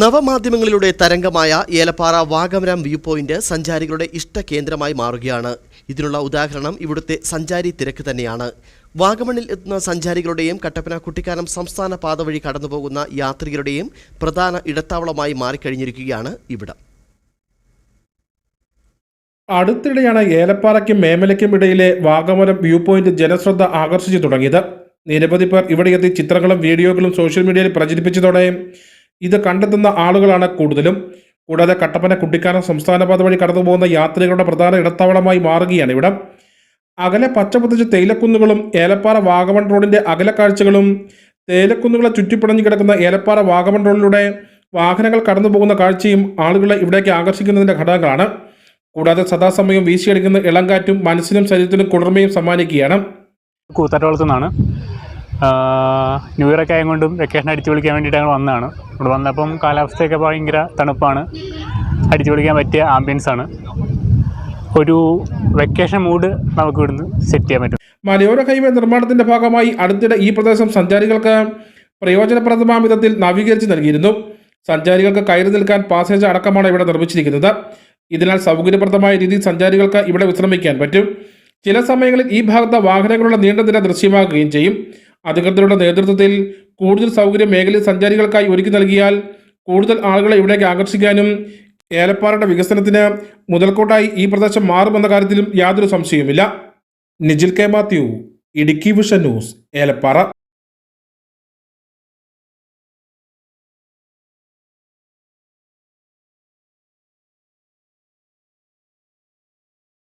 നവമാധ്യമങ്ങളിലൂടെ തരംഗമായ ഏലപ്പാറ വാഗമരം view point സഞ്ചാരികളുടെ ഇഷ്ട കേന്ദ്രമായി മാറുകയാണ്. ഇതിനുള്ള ഉദാഹരണം ഇവിടുത്തെ സഞ്ചാരി തിരക്ക് തന്നെയാണ്. വാഗമണിൽ എത്തുന്ന സഞ്ചാരികളുടെയും കട്ടപ്പന കുട്ടിക്കാനം സംസ്ഥാന പാത വഴി കടന്നുപോകുന്ന യാത്രികരുടെയും പ്രധാന ഇടത്താവളമായി മാറിക്കഴിഞ്ഞിരിക്കുകയാണ് ഇവിടം. അടുത്തിടെയാണ് ഏലപ്പാറയ്ക്കും മേമലയ്ക്കും ഇടയിലെ വാഗമരം വ്യൂ പോയിന്റ് ജനശ്രദ്ധ ആകർഷിച്ചു തുടങ്ങിയത്. നിരവധി പേർ ഇവിടെയെത്തി ചിത്രങ്ങളും വീഡിയോകളും സോഷ്യൽ മീഡിയയിൽ പ്രചരിപ്പിച്ചതോടെ ഇത് കണ്ടെത്തുന്ന ആളുകളാണ് കൂടുതലും. കൂടാതെ കട്ടപ്പന കുട്ടിക്കാനം സംസ്ഥാനപാത വഴി കടന്നുപോകുന്ന യാത്രികളുടെ പ്രധാന ഇടത്താവളമായി മാറുകയാണ് ഇവിടം. അകലെ പച്ചപ്പതിച്ച തേയിലക്കുന്നുകളും ഏലപ്പാറ വാഗമൺ റോഡിന്റെ അകല കാഴ്ചകളും തേയിലക്കുന്നുകളെ ചുറ്റിപ്പിണഞ്ഞു കിടക്കുന്ന ഏലപ്പാറ വാഗമൺ റോഡിലൂടെ വാഹനങ്ങൾ കടന്നുപോകുന്ന കാഴ്ചയും ആളുകളെ ഇവിടേക്ക് ആകർഷിക്കുന്നതിന്റെ ഘടകങ്ങളാണ്. കൂടാതെ സദാസമയം വീശിയടിക്കുന്ന ഇളങ്കാറ്റും മനസ്സിനും ശരീരത്തിനും കുളിർമയും സമ്മാനിക്കുകയാണ്. കൂത്താട്ടോളത്തു നിന്നാണ് ന്യൂ ഇയർ ഒക്കെ ആയതുകൊണ്ടും വെക്കേഷൻ അടിച്ചു പൊളിക്കാൻ വേണ്ടിയിട്ട് ഞങ്ങൾ വന്നതാണ്. ഇവിടെ വന്നപ്പം കാലാവസ്ഥയൊക്കെ ഭയങ്കര തണുപ്പാണ്. അടിച്ചു പൊളിക്കാൻ പറ്റിയ ആംബിയൻസ് ആണ്. ഒരു വെക്കേഷൻ മൂഡ് നമുക്ക് ഇവിടുന്ന് സെറ്റ് ചെയ്യാൻ പറ്റും. മലയോര ഹൈവേ നിർമ്മാണത്തിന്റെ ഭാഗമായി അടുത്തിടെ ഈ പ്രദേശം സഞ്ചാരികൾക്ക് പ്രയോജനപ്രദമായ വിധത്തിൽ നവീകരിച്ച് നൽകിയിരുന്നു. സഞ്ചാരികൾക്ക് കയറി നിൽക്കാൻ പാസേജ് അടക്കമാണ് ഇവിടെ നിർമ്മിച്ചിരിക്കുന്നത്. ഇതിനാൽ സൗകര്യപ്രദമായ രീതിയിൽ സഞ്ചാരികൾക്ക് ഇവിടെ വിശ്രമിക്കാൻ പറ്റും. ചില സമയങ്ങളിൽ ഈ ഭാഗത്ത് വാഹനങ്ങളുടെ നീണ്ട നിര ദൃശ്യമാകുകയും ചെയ്യും. അധികൃതരുടെ നേതൃത്വത്തിൽ കൂടുതൽ സൗകര്യം മേഖലയിൽ സഞ്ചാരികൾക്കായി ഒരുക്കി നൽകിയാൽ കൂടുതൽ ആളുകളെ ഇവിടേക്ക് ആകർഷിക്കാനും ഏലപ്പാറയുടെ വികസനത്തിന് മുതൽക്കൂട്ടായി ഈ പ്രദേശം മാറുമെന്ന കാര്യത്തിലും യാതൊരു സംശയവുമില്ല. Nijil K Mathew Idukki vision news Elappara.